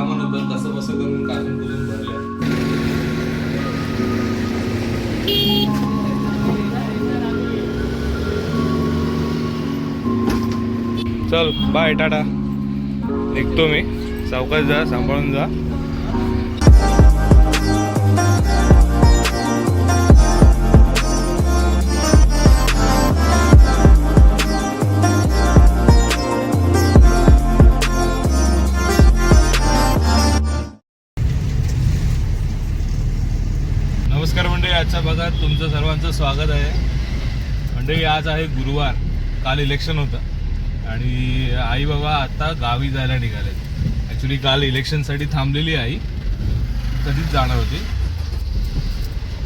सामान होतं कसं करून कासून कुसून भरल्या. चल बाय टाटा. निघतो मी. सावकाश जा सांभाळून जा. सर्वांचं स्वागत आहे. मंडळी आज आहे गुरुवार. काल इलेक्शन होतं. आणि आई बाबा आता गावी जायला निघाले ॲक्च्युली काल इलेक्शनसाठी थांबलेली आई. कधीच जाणार होती.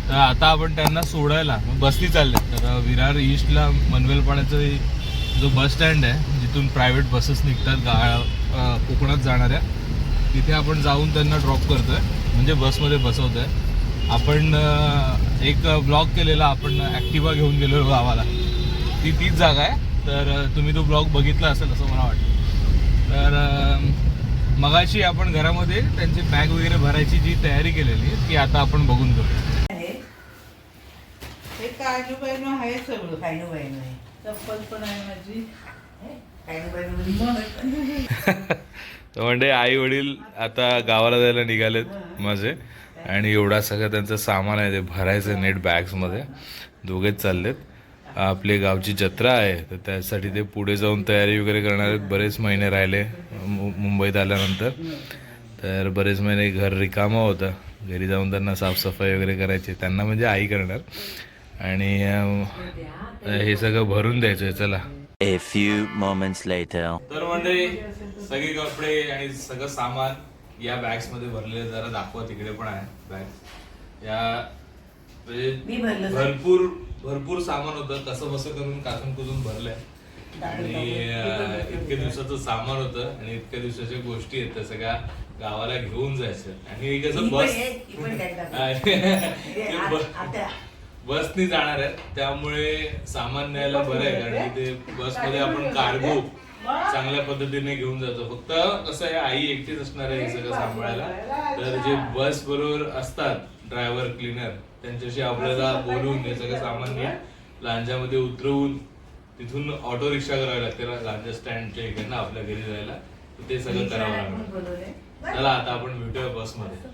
तर आता आपण त्यांना सोडायला मग बसनी चालले. तर विरार ईस्टला मनवेलपाड्याचं जो बस स्टँड आहे जिथून प्रायव्हेट बसेस निघतात गा कोकणात जाणाऱ्या. तिथे आपण जाऊन त्यांना ड्रॉप करतोय. म्हणजे बसमध्ये बसवतोय. आपण एक ब्लॉग केलेला आपण ॲक्टिवा घेऊन गेलेलो गावाला. ती तीच जागा आहे. तर तुम्ही तो ब्लॉग बघितला असेल असं मला वाटतं. तर मगाशी आपण घरामध्ये त्यांची बॅग वगैरे भरायची जी तयारी केलेली ती आता आपण बघून घेऊ आहे हे काजू बायनो आहे सगळं काजू आहे. चप्पल पण आहे माझी. म्हणजे आई वडील आता गावाला जायला निघालेत माझे. आणि एवढा सगळं त्यांचं सामान आहे ते भरायचं नेट बॅग्समध्ये. दोघेच चाललेत. आपली गावची जत्रा आहे तर त्यासाठी ते पुढे जाऊन तयारी वगैरे करणार आहेत. बरेच महिने राहिले मु- मुंबईत आल्यानंतर. तर बरेच महिने घर रिकामं होतं. घरी जाऊन त्यांना साफसफाई वगैरे करायची. त्यांना म्हणजे आई करणार. आणि हे सगळं भरून द्यायचं आहे चला. A few moments later. तर म्हणजे सगळे कपडे आणि सगळं सामान या बॅग्समध्ये भरलेले जरा दाखवा तिकडे पण आहे बॅग या मी म्हणजे भरलं. भरपूर भरपूर सामान होतं. कसं बसं करून कासून कुसून भरलंय आणि अं, इतक्या दिवसाचं सामान होतं आणि इतक्या दिवसाच्या गोष्टी आहेत त्या सगळ्या गावाला घेऊन जायचं. आणि कसं ही पण बस ही पण दाखव. आ- आता बसनी जाणार आहे त्यामुळे सामान न्यायला बरं आहे कारण की ते बसमध्ये आपण कार्गो चांगल्या पद्धतीने घेऊन जातो. फक्त कसं आहे आई एकटीच असणार आहे हे सगळं सांभाळायला. तर जे बस बरोबर असतात ड्रायव्हर क्लीनर त्यांच्याशी आपल्याला बोलून हे सगळं सामान नीट लांजामध्ये उतरवून तिथून ऑटो रिक्षा करावी लागते लांजा स्टँडच्या इकडनं आपल्या घरी जायला. ते सगळं करावं लागणार. चला आता आपण भेटूया बसमध्ये.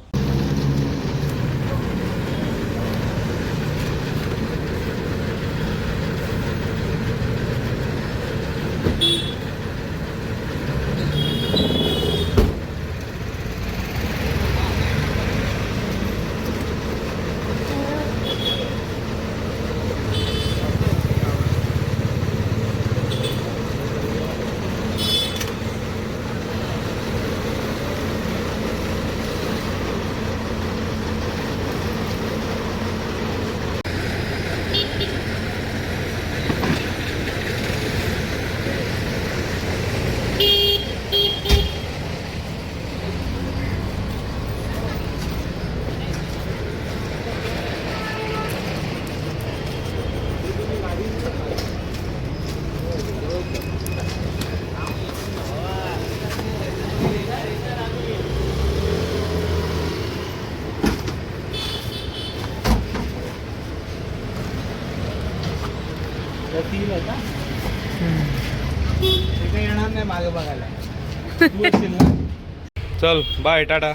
चल बाय टाटा.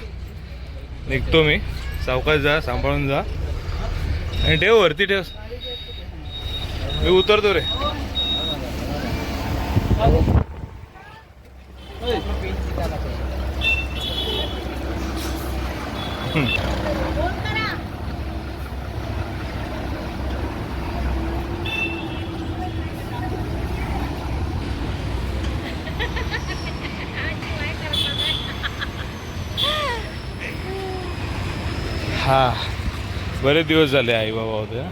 निघतो मी. सावकाश जा सांभाळून जा. आणि ठेव वरती ठेव. मी उतरतो रे. हा. बरेच दिवस झाले आई बाबा होते.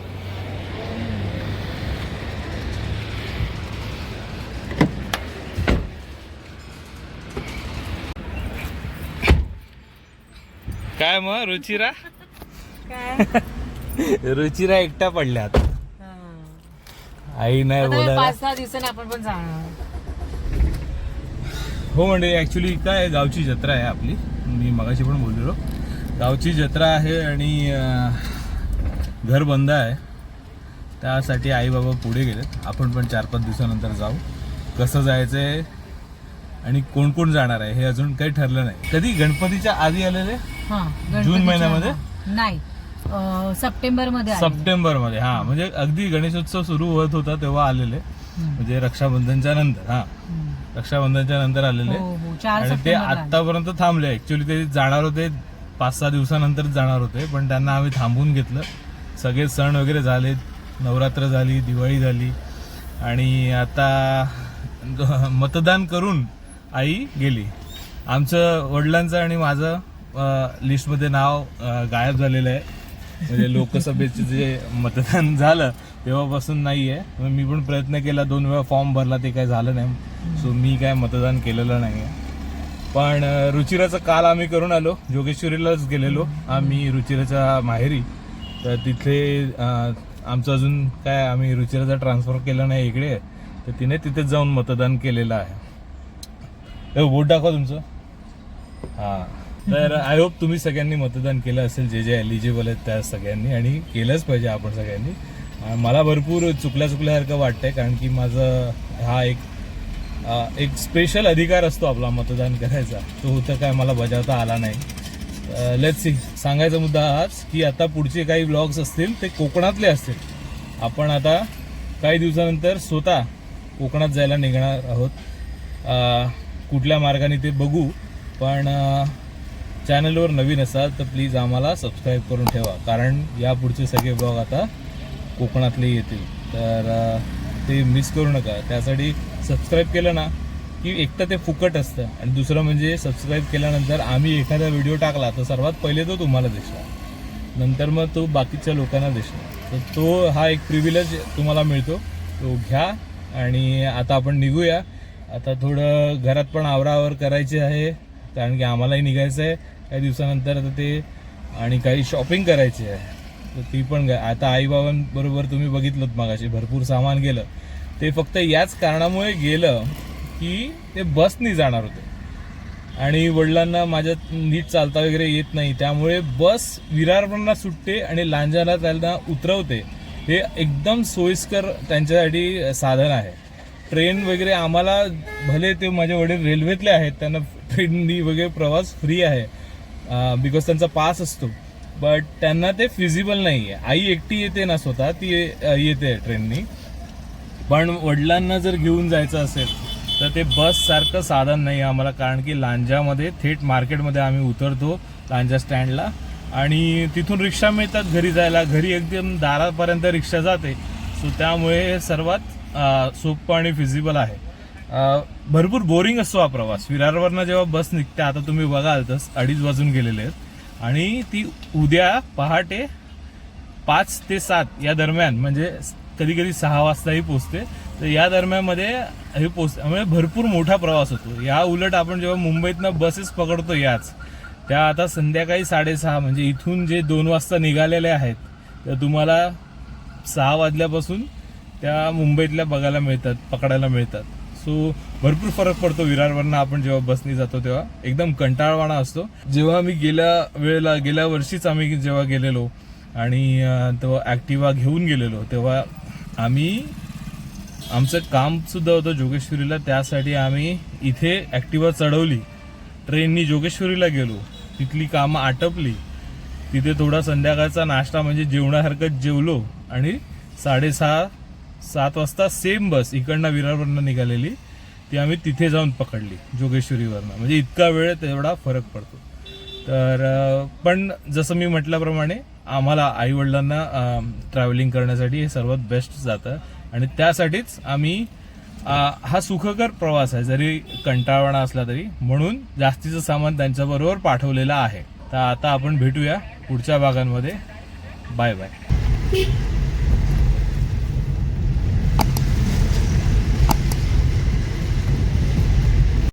काय मग रुचिरा? रुचिरा एकटा पडल्यात. आई नाही आता बोलायला. पाच सहा दिवसांनी आपण पण जाणार. हो म्हणजे ॲक्च्युली काय गावची जत्रा आहे आपली. मी मगाशी पण बोललेलो. गावची जत्रा आहे आणि घर बंद आहे. त्यासाठी आई बाबा पुढे गेलेत. आपण पण चार पाच दिवसानंतर जाऊ. कसं जायचं आहे आणि कोण कोण जाणार आहे हे अजून काही ठरलं नाही. कधी? गणपतीच्या आधी आलेले? हा जून महिन्यामध्ये? नाही सप्टेंबरमध्ये सप्टेंबरमध्ये हा. म्हणजे अगदी गणेशोत्सव सुरू होत होता तेव्हा आलेले. म्हणजे रक्षाबंधनच्या नंतर हा. रक्षाबंधनच्या नंतर आलेले. हो हो. आणि ते. आतापर्यंत थांबले. ऍक्च्युली ते जाणार होते पाच सहा दिवसानंतर जाणार होते पण त्यांना आम्ही थांबून घेतलं. सगळे सण वगैरे झाले नवरात्र झाली दिवाळी झाली. आणि आता मतदान करून आई गेली. आमचं वडिलांचं आणि माझं लिस्टमध्ये नाव गायब झालेलं आहे. म्हणजे लोकसभेचं जे मतदान झालं तेव्हापासून नाही आहे मी पण प्रयत्न केला दोन वेळा फॉर्म भरला ते काय झालं नाही. सो मी काय मतदान केलेलं नाही आहे पण रुचिराचं काल आम्ही करून आलो. जोगेश्वरीलाच गेलेलो. आम्ही रुचिराच्या माहेरी. तर तिथे आमचं अजून काय आम्ही रुचिराचा ट्रान्सफर केलं नाही इकडे. तर तिने तिथेच जाऊन मतदान केलेलं आहे. ए, वोट दाखवा तुमचं. हां. तर आय होप तुम्ही सगळ्यांनी मतदान केलं असेल. जे जे एलिजिबल आहेत त्या सगळ्यांनी. आणि केलंच पाहिजे आपण सगळ्यांनी. मला भरपूर चुकल्या चुकल्यासारखं वाटतंय. कारण की माझं हा एक एक स्पेशल अधिकार असतो आपला मतदान करायचा. तो होतं काय मला बजावता आला नाही. लेट सी सांगायचा मुद्दा हाच की आता पुढचे काही ब्लॉग्स असतील ते कोकणातले असतील. आपण आता काही दिवसानंतर स्वतः कोकणात जायला निघणार आहोत. कुठल्या मार्गाने ते बघू पण चॅनलवर नवीन असाल तर प्लीज आम्हाला सबस्क्राईब करून ठेवा. कारण या पुढचे सगळे ब्लॉग आता कोकणातले येतील. तर ते मिस करू नका. त्यासाठी सबस्क्राईब केलं ना की एक तर ते फुकट असतं. आणि दुसरं म्हणजे सबस्क्राईब केल्यानंतर आम्ही एखादा व्हिडिओ टाकला तर सर्वात पहिले तो तुम्हाला दिसणार. नंतर मग तो बाकीच्या लोकांना दिसणार. तर तो हा एक प्रिव्हिलेज तुम्हाला मिळतो. तो घ्या आणि आता आपण निघूया. आता थोडं घरात पण आवरावर करायचे आहे कारण की आम्हालाही निघायचं आहे. काही दिवसानंतर आता ते आणि काही शॉपिंग करायची आहे. तर ती पण आता आईबाबांबरोबर तुम्ही बघितलं मगाशी भरपूर सामान गेलं. ते फक्त याच कारणामुळे गेलं की ते बसनी जाणार होते. आणि वडिलांना माझ्या नीट चालता वगैरे येत नाही त्यामुळे बस विरारपणा सुटते आणि लांजाला त्यांना उतरवते. हे एकदम सोयीस्कर त्यांच्यासाठी साधन आहे. ट्रेन वगैरे आम्हाला भले ते माझे वडील रेल्वेतले आहेत त्यांना ट्रेननी वगैरे प्रवास फ्री आहे बिकॉज त्यांचा पास असतो. बट त्यांना ते फिजिबल नाही आहे आई एकटी येते ना स्वतः ती येते ट्रेननी. पण वडिलांना जर घेऊन जायचं असेल तर ते बस सारखं साधन नाही आम्हाला कारण की लांजामध्ये थेट मार्केटमध्ये आम्ही उतरतो लांजा स्टँडला. आणि तिथून रिक्षा मिळतात घरी जायला. घरी एकदम दारापर्यंत रिक्षा जाते. सो त्यामुळे सर्वात सोपं आणि फिजिबल आहे. भरपूर बोरिंग असतो हा प्रवास. विरारवरनं जेव्हा बस निघते आता तुम्ही बघाल तर अडीच वाजून गेलेले आहेत. आणि ती उद्या पहाटे पाच ते सात या दरम्यान म्हणजे कधी कधी सहा वाजताही पोचते. तर या दरम्यानमध्ये हे पोच म्हणजे भरपूर मोठा प्रवास होतो. या उलट आपण जेव्हा मुंबईतनं बसेस पकडतो याच त्या आता संध्याकाळी साडेसहा म्हणजे इथून जे दोन वाजता निघालेले आहेत तर तुम्हाला सहा वाजल्यापासून त्या मुंबईतल्या बघायला मिळतात पकडायला मिळतात. सो भरपूर फरक पडतो विरारवरनं. आपण जेव्हा बसनी जातो तेव्हा एकदम कंटाळवाणा असतो. जेव्हा आम्ही गेल्या वेळेला गेल्या वर्षीच आम्ही जेव्हा गेलेलो आणि तो तेव्हा ॲक्टिवा घेऊन गेलेलो तेव्हा आम्ही आमचं कामसुद्धा होतं जोगेश्वरीला त्यासाठी आम्ही इथे ॲक्टिवा चढवली. ट्रेननी जोगेश्वरीला गेलो. तिथली कामं आटपली. तिथे थोडा संध्याकाळचा नाश्ता म्हणजे जेवणासारखं जेवलो आणि साडेसहा सात वाजता सेम बस इकडनं विरारवरनं निघालेली. ती आम्ही तिथे जाऊन पकडली जोगेश्वरीवरनं. म्हणजे इतका वेळ तेवढा फरक पडतो. तर पण जसं मी म्हटल्याप्रमाणे आम्हाला आईवडिलांना ट्रॅव्हलिंग करण्यासाठी हे सर्वात बेस्ट जातं. आणि त्यासाठीच आम्ही हा सुखकर प्रवास आहे जरी कंटाळवाणा असला तरी. म्हणून जास्तीचं सामान त्यांच्याबरोबर पाठवलेलं आहे. तर आता आपण भेटूया पुढच्या भागांमध्ये. Bye bye